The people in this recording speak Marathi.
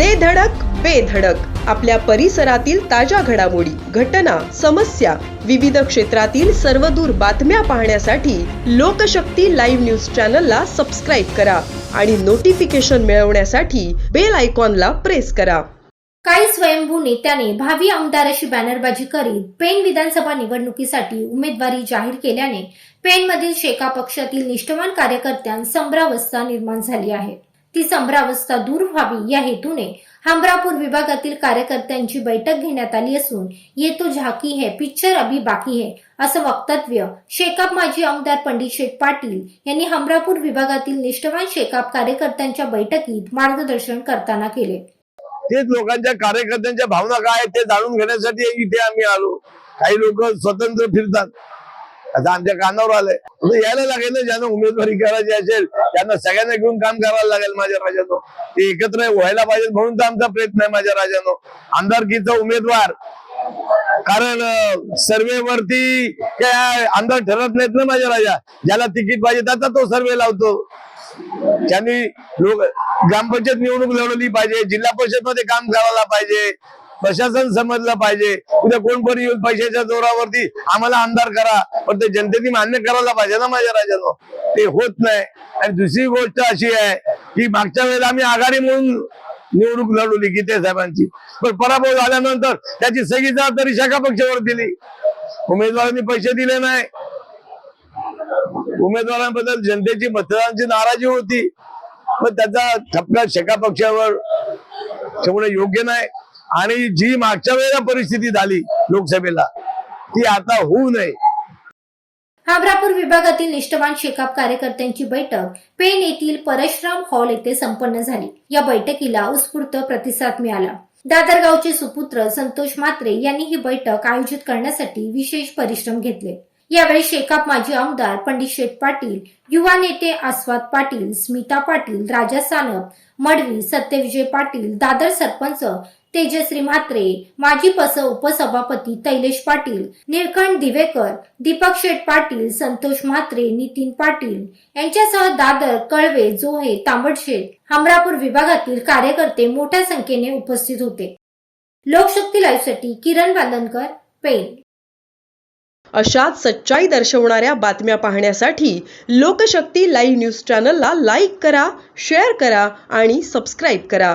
दे धडक बेधडक आपल्या परिसरातील ताज्या घडामोडी घटना समस्या विविध क्षेत्रातील सर्वदूर बातम्या पाहण्यासाठी लोकशक्ती लाईव्ह न्यूज चॅनलला सबस्क्राईब करा आणि नोटिफिकेशन मिळवण्यासाठी बेल आयकॉनला प्रेस करा. काही स्वयंभू नेत्याने भावी आमदाराशी बॅनरबाजी करीत पेण विधानसभा निवडणुकीसाठी उमेदवारी जाहीर केल्याने पेणमधील शेका पक्षातील निष्ठवान कार्यकर्त्यांत संभ्रावस्था निर्माण झाली आहे. ती संभ्रावस्था दूर व्हावी या हेतूने हमरापूर विभागातील कार्यकर्त्यांची बैठक घेण्यात आली असून ये तो झाकी है पिक्चर अभी बाकी है असं वक्तव्य शेकाप माजी आमदार पंडित शेख पाटील यांनी हमरापूर विभागातील निष्ठवान शेकाप कार्यकर्त्यांच्या बैठकीत मार्गदर्शन करताना केले. तेच लोकांच्या कार्यकर्त्यांच्या भावना काय आहेत ते जाणून घेण्यासाठी इथे आम्ही आलो. काही लोक स्वतंत्र फिरतात. आता आमच्या कानावर आलंय. यायला लागेल ना ज्यांना उमेदवारी करायची असेल त्यांना सगळ्यांना घेऊन काम करायला लागेल माझ्या राजानो. ते एकत्र व्हायला पाहिजे म्हणून तर आमचा प्रयत्न आहे माझ्या राजानो. आमदारकीचा उमेदवार कारण सर्वे वरती काय आमदार ठरत नाहीत ना माझ्या राजा. ज्याला तिकीट पाहिजे त्याचा तो सर्वे लावतो. त्यांनी लोक ग्रामपंचायत निवडणूक लढवली पाहिजे जिल्हा परिषदमध्ये काम करायला पाहिजे. प्रशासन समजलं पाहिजे. उद्या कोण पण येऊन पैशाच्या जोरावरती? आम्हाला आमदार करा. पण ते जनतेने मान्य करायला पाहिजे ना माझ्या राजा ते होत नाही. आणि दुसरी गोष्ट अशी आहे की मागच्या वेळेला आम्ही आघाडी म्हणून निवडणूक लढवली गीते साहेबांची. पण पराभव झाल्यानंतर त्याची सगळी जबाबदारी शाखा पक्षावर दिली. उमेदवारांनी पैसे दिले नाही. उमेदवारांबद्दल जनतेची मतदारांची नाराजी होती. पण त्याचा ठपका शेका पक्षावर ठेवणं योग्य नाही. आणि जी मागच्या वेळेला परिस्थिती झाली लोकसभेला ती आता होऊ नये. हाबरापूर विभागातील निष्ठवान शेकाप कार्यकर्त्यांची बैठक पेन येथील परशुराम हॉल येथे संपन्न झाली. या बैठकीला उत्स्फूर्त प्रतिसाद मिळाला. दादरगावचे सुपुत्र संतोष मात्रे यांनी ही बैठक आयोजित करण्यासाठी विशेष परिश्रम घेतले. यावेळी शेकाप माजी आमदार पंडित शेठ पाटील युवा नेते आस्वाद पाटील स्मिता पाटील राजा सानप मडवी सत्यविजय पाटील दादर सरपंच तेजश्री म्हात्रे माजी पस उपसभापती तैलेश पाटील निळकंठ दिवेकर दीपक शेठ पाटील संतोष म्हात्रे नितीन पाटील. यांच्यासह दादर कळवे जोहे तांबडशेठ हमरापूर विभागातील कार्यकर्ते मोठ्या संख्येने उपस्थित होते. लोकशक्ती लाईव्हसाठी किरण बांदनकर पेन अशाच सच्चाई दर्शवणाऱ्या बातम्या पाहण्यासाठी लोकशक्ती लाईव्ह न्यूज चॅनलला लाईक करा शेअर करा आणि सबस्क्राईब करा.